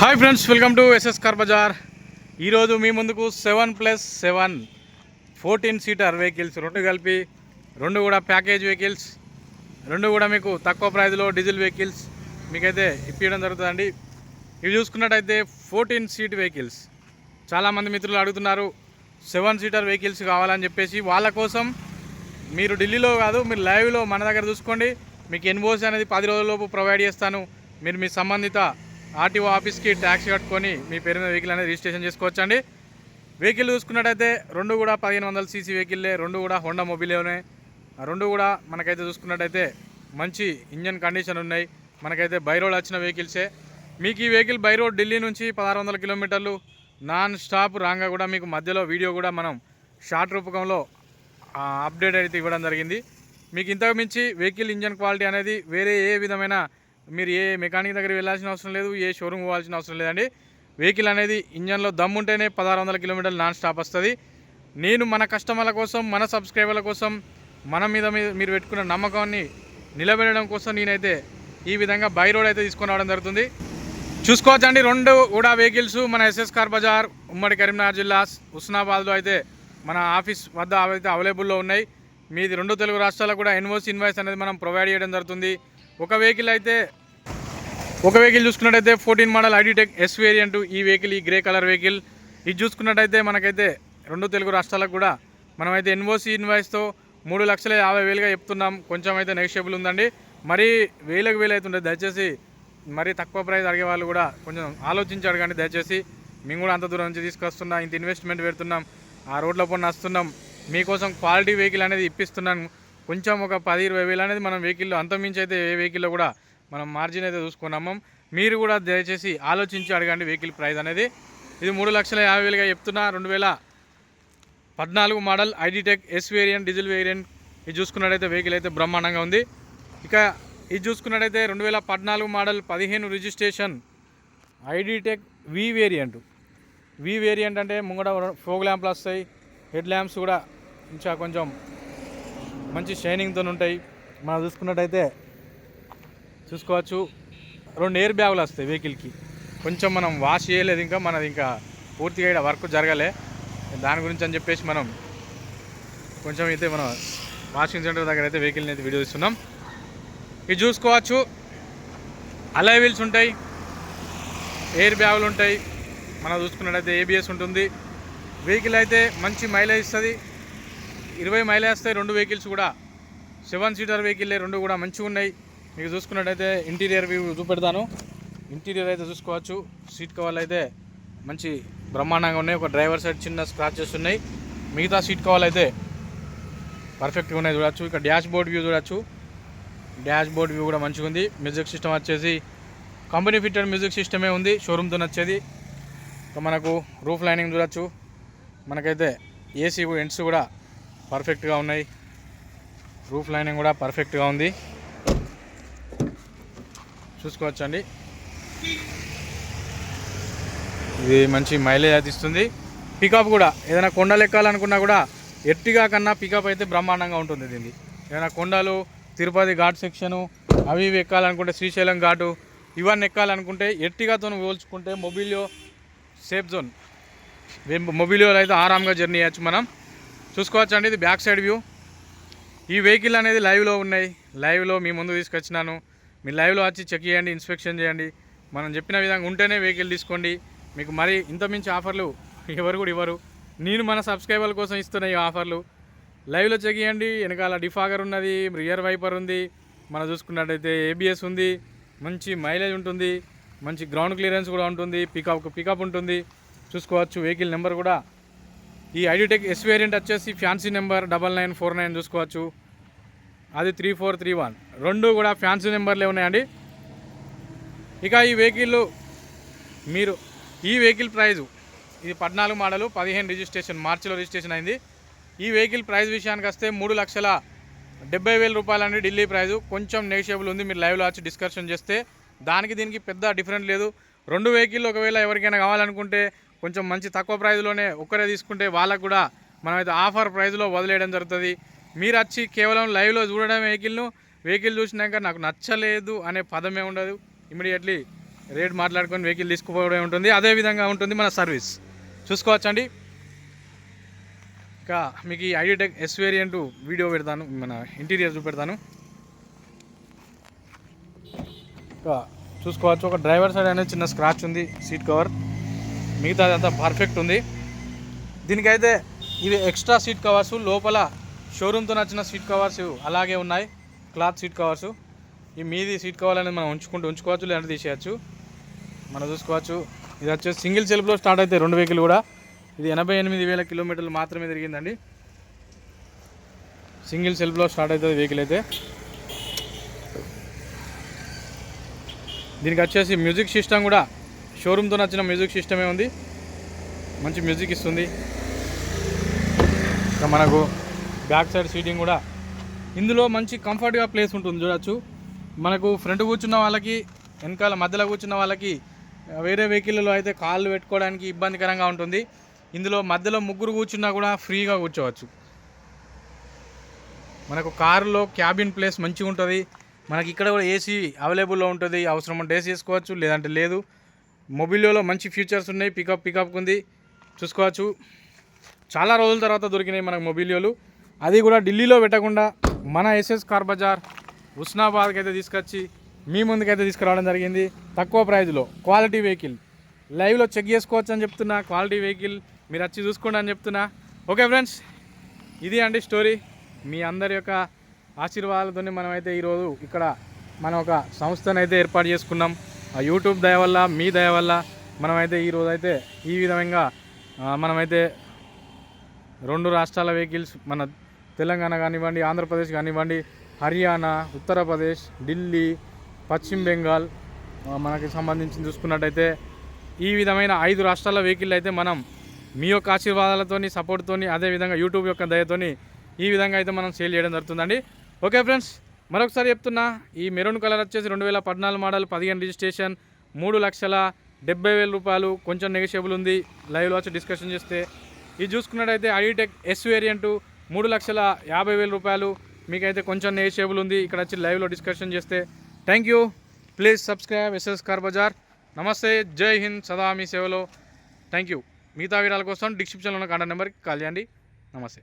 Hi friends welcome to SS car bazaar ఈరోజు మీ ముందుకు seven plus seven fourteen seater vehicles రెండు కలిపి రెండు కూడా ప్యాకేజ్ వెహికల్స్ రెండు కూడా మీకు తక్కువ ప్రైజ్లో డీజిల్ వెహికల్స్ మీకైతే ఇప్పించడం జరుగుతుందండి. ఇవి చూసుకున్నట్టయితే ఫోర్టీన్ సీట్ వెహికల్స్ చాలామంది మిత్రులు అడుగుతున్నారు సెవెన్ సీటర్ వెహికల్స్ కావాలని చెప్పేసి. వాళ్ళ కోసం మీరు ఢిల్లీలో కాదు మీరు లైవ్లో మన దగ్గర చూసుకోండి. మీకు ఎన్ఓసి అనేది పది రోజులలోపు ప్రొవైడ్ చేస్తాను. మీరు మీ సంబంధిత ఆర్టీఓ ఆఫీస్కి ట్యాక్స్ కట్టుకొని మీ పేరు మీద వెహికల్ అనేది రిజిస్ట్రేషన్ చేసుకోవచ్చండి. వెహికల్ చూసుకున్నట్టయితే రెండు కూడా పదిహేను వందల సీసీ వెహికల్లే రెండు కూడా హోండా మొబిలేనే. రెండు కూడా మనకైతే చూసుకున్నట్టయితే మంచి ఇంజన్ కండిషన్ ఉన్నాయి. మనకైతే బై రోడ్ వచ్చిన వెహికల్సే. మీకు ఈ వెహికల్ బై రోడ్ ఢిల్లీ నుంచి పదహారు వందల కిలోమీటర్లు నాన్ స్టాప్ రాగా కూడా మీకు మధ్యలో వీడియో కూడా మనం షార్ట్ రూపకంలో అప్డేట్ అయితే ఇవ్వడం జరిగింది. మీకు ఇంతకు మించి వెహికల్ ఇంజన్ క్వాలిటీ అనేది వేరే ఏ విధమైన మీరు ఏ మెకానిక్ దగ్గర వెళ్ళాల్సిన అవసరం లేదు ఏ షోరూమ్ పోవాల్సిన అవసరం లేదండి. వెహికల్ అనేది ఇంజన్లో దమ్ముంటేనే ఉంటేనే పదహారు వందల కిలోమీటర్లు నాన్ స్టాప్ వస్తుంది. నేను మన కస్టమర్ల కోసం మన సబ్స్క్రైబర్ల కోసం మన మీద మీరు పెట్టుకున్న నమ్మకాన్ని నిలబెట్టడం కోసం నేనైతే ఈ విధంగా బై రోడ్ అయితే తీసుకొని రావడం జరుగుతుంది. చూసుకోవచ్చండి రెండు కూడా వెహికల్స్ మన ఎస్ఎస్ కార్ బజార్ ఉమ్మడి కరీంనగర్ జిల్లా హుస్నాబాద్లో అయితే మన ఆఫీస్ వద్ద అయితే అవైలబుల్లో ఉన్నాయి. మీది రెండు తెలుగు రాష్ట్రాల్లో కూడా ఎన్ఓసి ఇన్వాయిస్ అనేది మనం ప్రొవైడ్ చేయడం జరుగుతుంది. ఒక వెహికల్ అయితే ఒక వెహికల్ చూసుకున్నట్టయితే fourteen model iDTEC S variant ఈ వెహికల్ ఈ గ్రే కలర్ వెహికల్ ఇది చూసుకున్నట్టయితే మనకైతే రెండు తెలుగు రాష్ట్రాలకు కూడా మనమైతే ఎన్ఓసి ఇన్వాయిస్తో మూడు లక్షల యాభై వేలుగా చెప్తున్నాం. కొంచెం అయితే నెగిషియబుల్ ఉందండి. మరీ వేలకు వేలు అవుతుండే. దయచేసి మరీ తక్కువ ప్రైస్ అడిగే వాళ్ళు కూడా కొంచెం ఆలోచించి అడగండి దయచేసి మేము కూడా అంత దూరం నుంచి తీసుకొస్తున్నా. ఇంత ఇన్వెస్ట్మెంట్ పెడుతున్నాం. ఆ రోడ్ల పైన వస్తున్నాం మీకోసం క్వాలిటీ వెహికల్ అనేది ఇప్పిస్తున్నాను. కొంచెం ఒక పది ఇరవై వేలు అనేది మనం వెహికల్లో అంతమించి అయితే ఏ వెహికల్లో కూడా మనం మార్జిన్ అయితే చూసుకున్నాము మీరు కూడా దయచేసి ఆలోచించి అడగండి వెహికల్ ప్రైస్ అనేది. ఇది మూడు లక్షల యాభై వేలుగా చెప్తున్నా. రెండు వేల పద్నాలుగు model iDTEC S variant diesel variant ఇది చూసుకున్నట్టయితే వెహికల్ అయితే బ్రహ్మాండంగా ఉంది. ఇక ఇది చూసుకున్నట్టయితే రెండు వేల పద్నాలుగు మోడల్ పదిహేను registration iDTEC V variant V variant అంటే ముంగడ ఫోగ్ ల్యాంప్లు వస్తాయి. హెడ్ ల్యాంప్స్ కూడా ఇంకా కొంచెం మంచి షైనింగ్తో ఉంటాయి. మనం చూసుకున్నట్టయితే చూసుకోవచ్చు. రెండు ఎయిర్ బ్యాగులు వస్తాయి వెహికల్కి కొంచెం మనం వాష్ చేయలేదు ఇంకా మనది ఇంకా పూర్తిగా ఇక్కడ వర్క్ జరగలే. దాని గురించి అని చెప్పేసి మనం కొంచెం అయితే మనం వాషింగ్ సెంటర్ దగ్గర అయితే వెహికల్ని అయితే వీడియో ఇస్తున్నాం ఇది చూసుకోవచ్చు. అలై వీల్స్ ఉంటాయి. ఎయిర్ బ్యాగులు ఉంటాయి. మనం చూసుకున్నట్టయితే ఏబిఎస్ ఉంటుంది. వెహికల్ అయితే మంచి మైలేజ్ ఇస్తుంది. ఇరవై మైలేజ్ వస్తాయి రెండు వెహికల్స్ కూడా. సెవెన్ సీటర్ వెహికల్ రెండు కూడా మంచిగా ఉన్నాయి. మీకు చూసుకున్నట్టయితే ఇంటీరియర్ వ్యూ చూపెడతాను. ఇంటీరియర్ అయితే చూసుకోవచ్చు. సీట్ కవర్లు అయితే మంచి బ్రహ్మాండంగా ఉన్నాయి. ఒక డ్రైవర్ సైడ్ చిన్న స్క్రాచెస్ ఉన్నాయి. మిగతా సీట్ కవర్లు అయితే పర్ఫెక్ట్గా ఉన్నాయి చూడొచ్చు. ఇక్కడ డాష్ బోర్డ్ వ్యూ చూడొచ్చు. డాష్ బోర్డ్ వ్యూ కూడా మంచిగా ఉంది. మ్యూజిక్ సిస్టమ్ వచ్చేసి కంపెనీ ఫిట్టెడ్ మ్యూజిక్ సిస్టమే ఉంది. షోరూమ్తో వచ్చేది. ఇంకా మనకు రూఫ్ లైనింగ్ చూడొచ్చు. మనకైతే ఏసీ ఎండ్స్ కూడా పర్ఫెక్ట్గా ఉన్నాయి. రూఫ్ లైనింగ్ కూడా పర్ఫెక్ట్గా ఉంది. చూసుకోవచ్చండి. ఇది మంచి మైలేజ్ అది ఇస్తుంది. పికప్ కూడా ఏదైనా కొండలు ఎక్కాలనుకున్నా కూడా ఎర్టిగా కన్నా పికప్ అయితే బ్రహ్మాండంగా ఉంటుంది దీనికి. ఏదైనా కొండలు తిరుపతి ఘాట్ సెక్షను అవి ఇవి ఎక్కాలనుకుంటే శ్రీశైలం ఘాటు ఇవన్నీ ఎక్కాలనుకుంటే ఎర్టిగాతో పోల్చుకుంటే మొబిలియో సేఫ్ జోన్ మొబిలియోలో అయితే ఆరాంగా జర్నీ చేయొచ్చు మనం. చూసుకోవచ్చు అండి ఇది బ్యాక్ సైడ్ వ్యూ. ఈ వెహికల్ అనేది లైవ్లో ఉన్నాయి. లైవ్లో మీ ముందు తీసుకొచ్చినాను. మీరు లైవ్లో వచ్చి చెక్ చేయండి ఇన్స్పెక్షన్ చేయండి. మనం చెప్పిన విధంగా ఉంటేనే వెహికల్ తీసుకోండి. మీకు మరి ఇంతమించి ఆఫర్లు ఎవరు కూడా ఇవ్వరు. నేను మన సబ్స్క్రైబర్ల కోసం ఇస్తున్న ఈ ఆఫర్లు. లైవ్లో చెక్ చేయండి. వెనకాల డిఫాగర్ ఉన్నది రియర్ వైపర్ ఉంది. మనం చూసుకున్నట్టయితే ఏబిఎస్ ఉంది. మంచి మైలేజ్ ఉంటుంది. మంచి గ్రౌండ్ క్లియరెన్స్ కూడా ఉంటుంది. పికప్ పికప్ ఉంటుంది. చూసుకోవచ్చు వెహికల్ నెంబర్ కూడా ఈ ఐడిటెక్ ఎస్ వేరియంట్ వచ్చేసి fancy number double nine four nine చూసుకోవచ్చు. అది త్రీ ఫోర్ త్రీ వన్. రెండు కూడా ఫ్యాన్సీ నెంబర్లే ఉన్నాయండి. ఇక ఈ వెహికల్ మీరు ఈ వెహికల్ ప్రైజు ఇది పద్నాలుగు మోడలు పదిహేను రిజిస్ట్రేషన్ మార్చిలో రిజిస్ట్రేషన్ అయింది. ఈ వెహికల్ ప్రైస్ విషయానికి వస్తే మూడు లక్షల డెబ్బై వేల రూపాయలండి ఢిల్లీ ప్రైజు. కొంచెం నెగిషియబుల్ ఉంది మీరు లైవ్లో వచ్చి డిస్కషన్ చేస్తే. దానికి దీనికి పెద్ద డిఫరెంట్ లేదు. రెండు వెహికల్ ఒకవేళ ఎవరికైనా కావాలనుకుంటే కొంచెం మంచి తక్కువ ప్రైజ్లోనే ఒక్కరే తీసుకుంటే వాళ్ళకు కూడా మనమైతే ఆఫర్ ప్రైజ్లో వదిలేయడం జరుగుతుంది. మీరు వచ్చి కేవలం లైవ్లో చూడడం వెహికల్ను. వెహికల్ చూసినాక నాకు నచ్చలేదు అనే పదమే ఉండదు. ఇమీడియట్లీ రేట్ మాట్లాడుకొని వెహికల్ తీసుకుపోవడం ఉంటుంది. అదే విధంగా ఉంటుంది మన సర్వీస్. చూసుకోవచ్చండి. ఇంకా మీకు ఈ ఐడిటెక్ ఎస్ వేరియంట్ వీడియో పెడతాను. మన ఇంటీరియర్ చూపెడతాను. ఇంకా చూసుకోవచ్చు. ఒక డ్రైవర్ సైడ్ అనేది చిన్న స్క్రాచ్ ఉంది. Seat cover. మిగతా అంతా పర్ఫెక్ట్ ఉంది. దీనికైతే ఇవి ఎక్స్ట్రా సీట్ కవర్స్ లోపల షోరూమ్తో నచ్చిన సీట్ కవర్స్ అలాగే ఉన్నాయి. క్లాత్ సీట్ కవర్స్ ఈ మీది సీట్ కవర్ అనేది మనం ఉంచుకుంటూ ఉంచుకోవచ్చు లేదంటే తీసేయచ్చు. మనం చూసుకోవచ్చు. ఇది వచ్చేసి సింగిల్ సెల్ఫ్లో స్టార్ట్ అయితే రెండు వెహికల్ కూడా. ఇది ఎనభై ఎనిమిది వేల కిలోమీటర్లు మాత్రమే తిరిగిందండి. సింగిల్ సెల్ఫ్లో స్టార్ట్ అవుతుంది వెహికల్ అయితే. దీనికి వచ్చేసి మ్యూజిక్ సిస్టమ్ కూడా షోరూమ్తో నచ్చిన మ్యూజిక్ సిస్టమే ఉంది. మంచి మ్యూజిక్ ఇస్తుంది. ఇంకా మనకు బ్యాక్ సైడ్ సీటింగ్ కూడా. ఇందులో మంచి కంఫర్ట్గా ప్లేస్ ఉంటుంది చూడొచ్చు. మనకు ఫ్రంట్ కూర్చున్న వాళ్ళకి వెనకాల మధ్యలో కూర్చున్న వాళ్ళకి వేరే వెహికల్లో అయితే కాళ్ళు పెట్టుకోవడానికి ఇబ్బందికరంగా ఉంటుంది. ఇందులో మధ్యలో ముగ్గురు కూర్చున్నా కూడా ఫ్రీగా కూర్చోవచ్చు. మనకు కారులో క్యాబిన్ ప్లేస్ మంచిగా ఉంటుంది మనకి ఇక్కడ కూడా ఏసీ అవైలబుల్లో ఉంటుంది. అవసరం ఉంటే ఏసీ వేసుకోవచ్చు లేదంటే లేదు. మొబిలియోలో మంచి ఫీచర్స్ ఉన్నాయి. పికప్ పికప్ ఉంది. చూసుకోవచ్చు. చాలా రోజుల తర్వాత దొరికినాయి మనకు మొబిలియోలు. అది కూడా ఢిల్లీలో పెట్టకుండా మన ఎస్ఎస్ కార్ బజార్ ఉస్నాబాద్కి అయితే తీసుకొచ్చి మీ ముందుకైతే తీసుకురావడం జరిగింది. తక్కువ ప్రైజ్లో క్వాలిటీ వెహికల్ లైవ్లో చెక్ చేసుకోవచ్చు అని చెప్తున్నా. క్వాలిటీ వెహికల్ మీరు వచ్చి చూసుకోండి అని చెప్తున్నా. ఓకే ఫ్రెండ్స్ ఇది అండి స్టోరీ మీ అందరి యొక్క ఆశీర్వాదాలతోనే మనమైతే ఈరోజు ఇక్కడ మనం ఒక సంస్థను అయితే ఏర్పాటు చేసుకున్నాం. ఆ యూట్యూబ్ దయ వల్ల మీ దయ వల్ల మనమైతే ఈరోజు అయితే ఈ విధంగా మనమైతే రెండు రాష్ట్రాల వెహికల్స్ మన తెలంగాణ కానివ్వండి ఆంధ్రప్రదేశ్ కానివ్వండి హర్యానా ఉత్తరప్రదేశ్ ఢిల్లీ పశ్చిమ బెంగాల్ మనకి సంబంధించి చూసుకున్నట్టయితే ఈ విధమైన ఐదు రాష్ట్రాల వెహికల్ అయితే మనం మీ యొక్క ఆశీర్వాదాలతోని సపోర్ట్తోని అదేవిధంగా యూట్యూబ్ యొక్క దయతోని ఈ విధంగా అయితే మనం సేల్ చేయడం జరుగుతుందండి. ఓకే ఫ్రెండ్స్ మరొకసారి చెప్తున్నా ఈ మెరూన్ కలర్ వచ్చేసి రెండు వేల పద్నాలుగు మోడల్ పదిహేను రిజిస్ట్రేషన్ మూడు లక్షల డెబ్బై వేల రూపాయలు కొంచెం నెగోషియబుల్ ఉంది. లైవ్లో వచ్చి డిస్కషన్ చేస్తే ఇది చూసుకున్నట్టయితే ఐటెక్ ఎస్ వేరియంటు మూడు లక్షల యాభై వేల రూపాయలు మీకైతే కొంచెం నెగోషియబుల్ ఉంది. ఇక్కడ వచ్చి లైవ్లో డిస్కషన్ చేస్తే thank you please subscribe SS car bazaar నమస్తే జై హింద్ సదా మీ సేవలో థ్యాంక్ యూ మిగతా వివరాల కోసం డిస్క్రిప్షన్లో ఉన్న కాంటాక్ట్ నెంబర్కి కాల్ చేయండి. నమస్తే